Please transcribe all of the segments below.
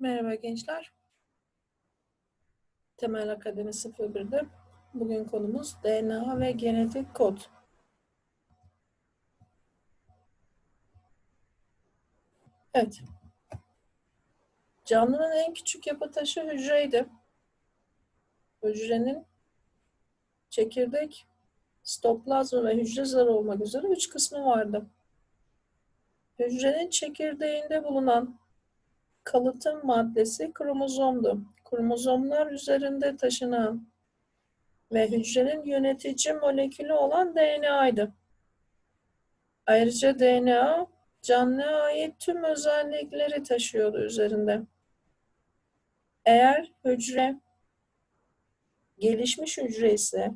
Merhaba gençler. Temel Akademi 01'de bugün konumuz DNA ve genetik kod. Evet. Canlının en küçük yapı taşı hücreydi. Hücrenin çekirdek, stoplazma ve hücre zarı olmak üzere üç kısmı vardı. Hücrenin çekirdeğinde bulunan kalıtım maddesi kromozomdu. Kromozomlar üzerinde taşınan ve hücrenin yönetici molekülü olan DNA'ydı. Ayrıca DNA canlıya ait tüm özellikleri taşıyordu üzerinde. Eğer hücre gelişmiş hücre ise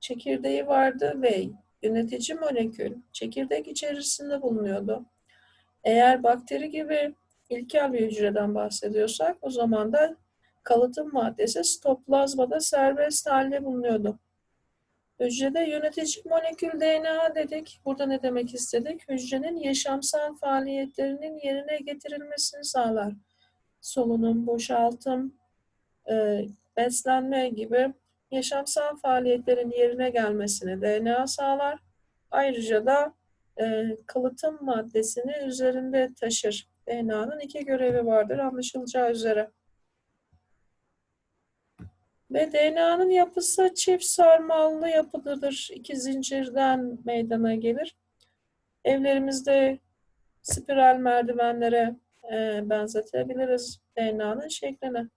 çekirdeği vardı ve yönetici molekül çekirdek içerisinde bulunuyordu. Eğer bakteri gibi ilkel bir hücreden bahsediyorsak o zaman da kalıtım maddesi stoplazmada serbest halde bulunuyordu. Hücrede yönetici molekül DNA dedik. Burada ne demek istedik? Hücrenin yaşamsal faaliyetlerinin yerine getirilmesini sağlar. Solunum, boşaltım, e, beslenme gibi yaşamsal faaliyetlerin yerine gelmesini DNA sağlar. Ayrıca da e, kalıtım maddesini üzerinde taşır. DNA'nın iki görevi vardır anlaşılacağı üzere. Ve DNA'nın yapısı çift sarmallı yapıdadır. İki zincirden meydana gelir. Evlerimizde spiral merdivenlere e, benzetebiliriz DNA'nın şekline.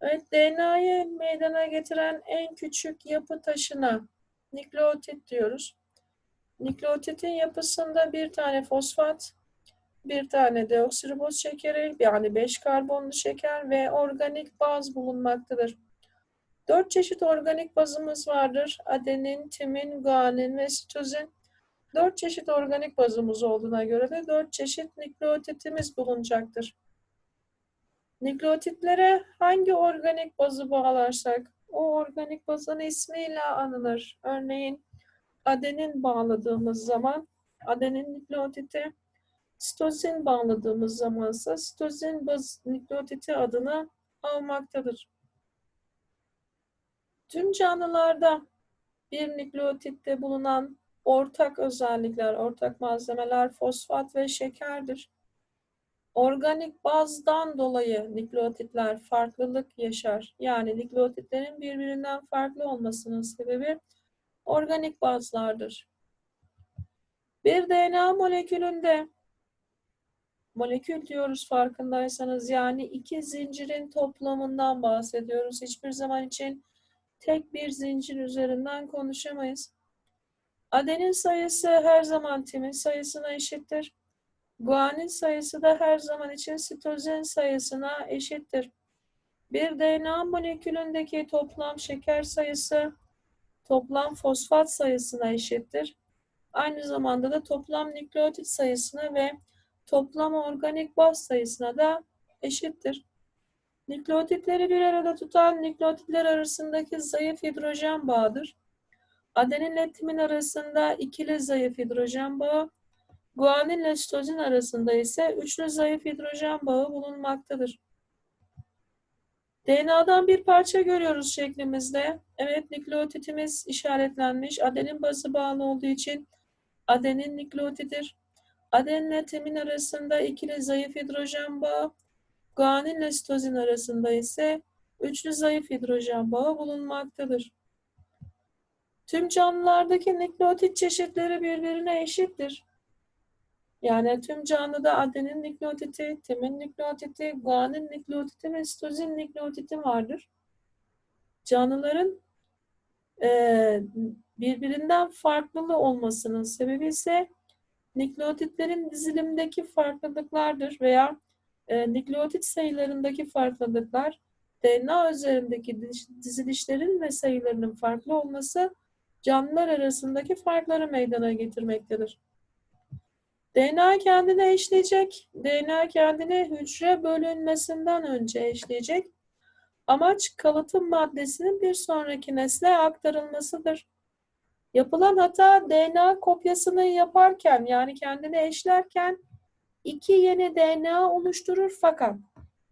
Evet, DNA'yı meydana getiren en küçük yapı taşına nükleotit diyoruz. Nükleotitin yapısında bir tane fosfat, bir tane deoksiriboz şekeri yani 5 karbonlu şeker ve organik baz bulunmaktadır. Dört çeşit organik bazımız vardır. Adenin, timin, guanin ve sitozin. Dört çeşit organik bazımız olduğuna göre de dört çeşit nükleotitimiz bulunacaktır. Nükleotitlere hangi organik bazı bağlarsak o organik bazın ismiyle anılır. Örneğin adenin bağladığımız zaman adenin nükleotiti Sitozin bağladığımız zamansa sitozin baz nükleotiti adını almaktadır. Tüm canlılarda bir nükleotitte bulunan ortak özellikler, ortak malzemeler fosfat ve şekerdir. Organik bazdan dolayı nükleotitler farklılık yaşar. Yani nükleotitlerin birbirinden farklı olmasının sebebi organik bazlardır. Bir DNA molekülünde molekül diyoruz farkındaysanız yani iki zincirin toplamından bahsediyoruz. Hiçbir zaman için tek bir zincir üzerinden konuşamayız. Adenin sayısı her zaman timin sayısına eşittir. Guanin sayısı da her zaman için sitozin sayısına eşittir. Bir DNA molekülündeki toplam şeker sayısı toplam fosfat sayısına eşittir. Aynı zamanda da toplam nükleotit sayısına ve toplam organik baz sayısına da eşittir. Nükleotitleri bir arada tutan nükleotitler arasındaki zayıf hidrojen bağıdır. Adenin ile timin arasında ikili zayıf hidrojen bağı, guanin ile sitozin arasında ise üçlü zayıf hidrojen bağı bulunmaktadır. DNA'dan bir parça görüyoruz şeklimizde. Evet nükleotitimiz işaretlenmiş. Adenin bazı bağlı olduğu için adenin nükleotidir. Adenle timin arasında ikili zayıf hidrojen bağı, guanin ile sitozin arasında ise üçlü zayıf hidrojen bağı bulunmaktadır. Tüm canlılardaki nükleotit çeşitleri birbirine eşittir. Yani tüm canlıda adenin nükleotiti, timin nükleotiti, guanin nükleotiti ve sitozin nükleotiti vardır. Canlıların e, birbirinden farklı olmasının sebebi ise nükleotitlerin dizilimdeki farklılıklardır veya e, nükleotit sayılarındaki farklılıklar DNA üzerindeki dizilişlerin ve sayılarının farklı olması canlılar arasındaki farkları meydana getirmektedir. DNA kendine eşleyecek. DNA kendine hücre bölünmesinden önce eşleyecek. Amaç kalıtım maddesinin bir sonraki nesle aktarılmasıdır. Yapılan hata DNA kopyasını yaparken yani kendini eşlerken iki yeni DNA oluşturur fakat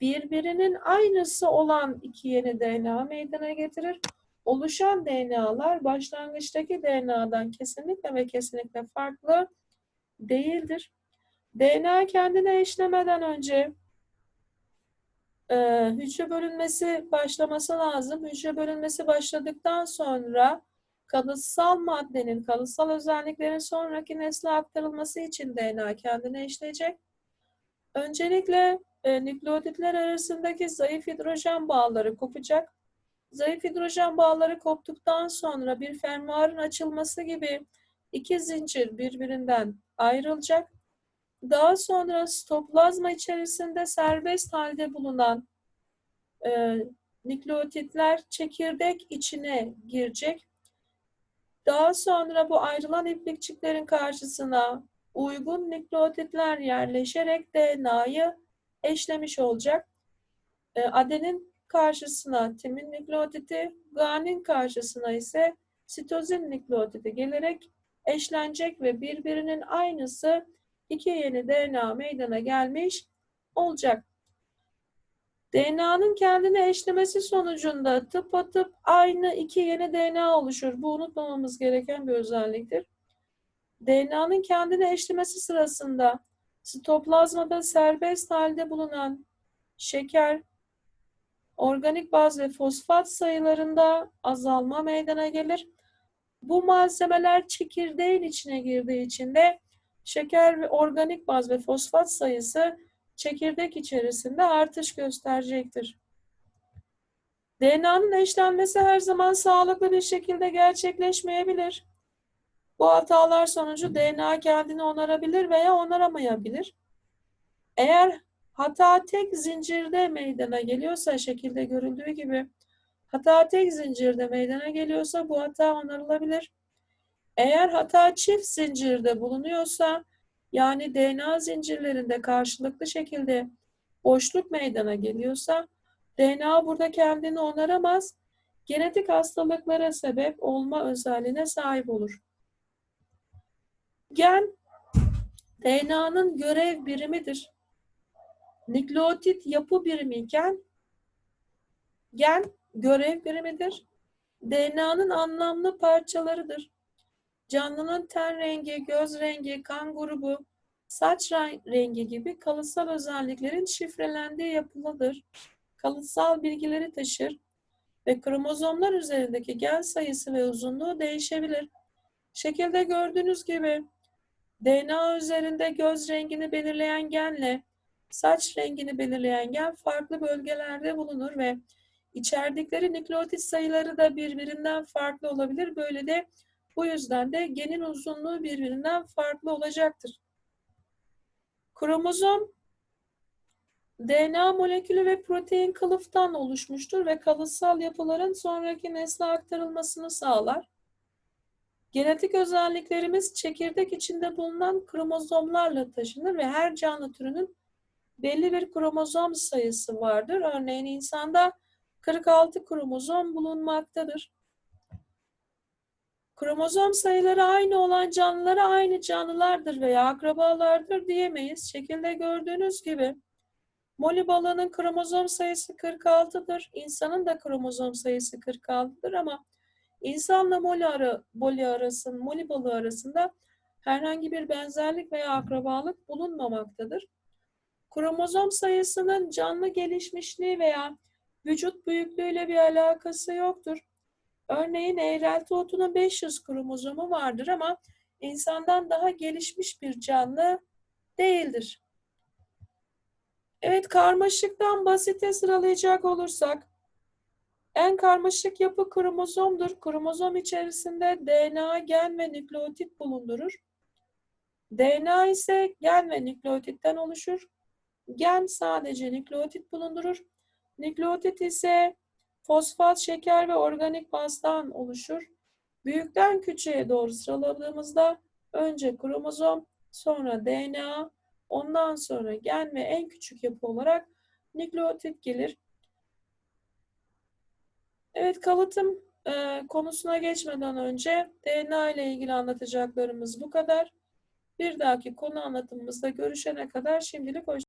birbirinin aynısı olan iki yeni DNA meydana getirir. Oluşan DNA'lar başlangıçtaki DNA'dan kesinlikle ve kesinlikle farklı değildir. DNA kendine eşlemeden önce e, hücre bölünmesi başlaması lazım. Hücre bölünmesi başladıktan sonra kalıtsal maddenin, kalıtsal özelliklerin sonraki nesle aktarılması için DNA kendine eşleyecek. Öncelikle e, nükleotitler arasındaki zayıf hidrojen bağları kopacak. Zayıf hidrojen bağları koptuktan sonra bir fermuarın açılması gibi iki zincir birbirinden ayrılacak. Daha sonra stoplazma içerisinde serbest halde bulunan e, nükleotitler çekirdek içine girecek. Daha sonra bu ayrılan iplikçiklerin karşısına uygun nükleotitler yerleşerek DNA'yı eşlemiş olacak. E, adenin karşısına timin nükleotidi, guanin karşısına ise sitozin nükleotidi gelerek eşlenecek ve birbirinin aynısı iki yeni DNA meydana gelmiş olacak. DNA'nın kendine eşlemesi sonucunda tıpatıp aynı iki yeni DNA oluşur. Bu unutmamamız gereken bir özelliktir. DNA'nın kendine eşlemesi sırasında sitoplazmada serbest halde bulunan şeker, organik baz ve fosfat sayılarında azalma meydana gelir. Bu malzemeler çekirdeğin içine girdiği için de şeker ve organik baz ve fosfat sayısı çekirdek içerisinde artış gösterecektir. DNA'nın eşlenmesi her zaman sağlıklı bir şekilde gerçekleşmeyebilir. Bu hatalar sonucu DNA kendini onarabilir veya onaramayabilir. Eğer hata tek zincirde meydana geliyorsa şekilde görüldüğü gibi hata tek zincirde meydana geliyorsa bu hata onarılabilir. Eğer hata çift zincirde bulunuyorsa yani DNA zincirlerinde karşılıklı şekilde boşluk meydana geliyorsa DNA burada kendini onaramaz, genetik hastalıklara sebep olma özelliğine sahip olur. Gen, DNA'nın görev birimidir. Nükleotit yapı birimi iken gen görev birimidir. DNA'nın anlamlı parçalarıdır. Canlının ten rengi, göz rengi, kan grubu, saç rengi gibi kalıtsal özelliklerin şifrelendiği yapılıdır. Kalıtsal bilgileri taşır ve kromozomlar üzerindeki gen sayısı ve uzunluğu değişebilir. Şekilde gördüğünüz gibi DNA üzerinde göz rengini belirleyen genle saç rengini belirleyen gen farklı bölgelerde bulunur ve içerdikleri nükleotit sayıları da birbirinden farklı olabilir. Böyle de bu yüzden de genin uzunluğu birbirinden farklı olacaktır. Kromozom DNA molekülü ve protein kılıftan oluşmuştur ve kalıtsal yapıların sonraki nesle aktarılmasını sağlar. Genetik özelliklerimiz çekirdek içinde bulunan kromozomlarla taşınır ve her canlı türünün belli bir kromozom sayısı vardır. Örneğin insanda 46 kromozom bulunmaktadır. Kromozom sayıları aynı olan canlılara aynı canlılardır veya akrabalardır diyemeyiz. Şekilde gördüğünüz gibi Moli balığının kromozom sayısı 46'dır. İnsanın da kromozom sayısı 46'dır ama insanla moli, ara, moli, arasın, moli balığı arasında herhangi bir benzerlik veya akrabalık bulunmamaktadır. Kromozom sayısının canlı gelişmişliği veya vücut büyüklüğüyle bir alakası yoktur. Örneğin eğrelti otunun 500 kromozomu vardır ama insandan daha gelişmiş bir canlı değildir. Evet, karmaşıktan basite sıralayacak olursak, en karmaşık yapı kromozomdur. Kromozom içerisinde DNA, gen ve nükleotit bulundurur. DNA ise gen ve nükleotitten oluşur. Gen sadece nükleotit bulundurur. Nükleotit ise fosfat, şeker ve organik bazdan oluşur. Büyükten küçüğe doğru sıraladığımızda önce kromozom, sonra DNA, ondan sonra gen ve en küçük yapı olarak nükleotit gelir. Evet kalıtım e, konusuna geçmeden önce DNA ile ilgili anlatacaklarımız bu kadar. Bir dahaki konu anlatımımızda görüşene kadar şimdilik hoşça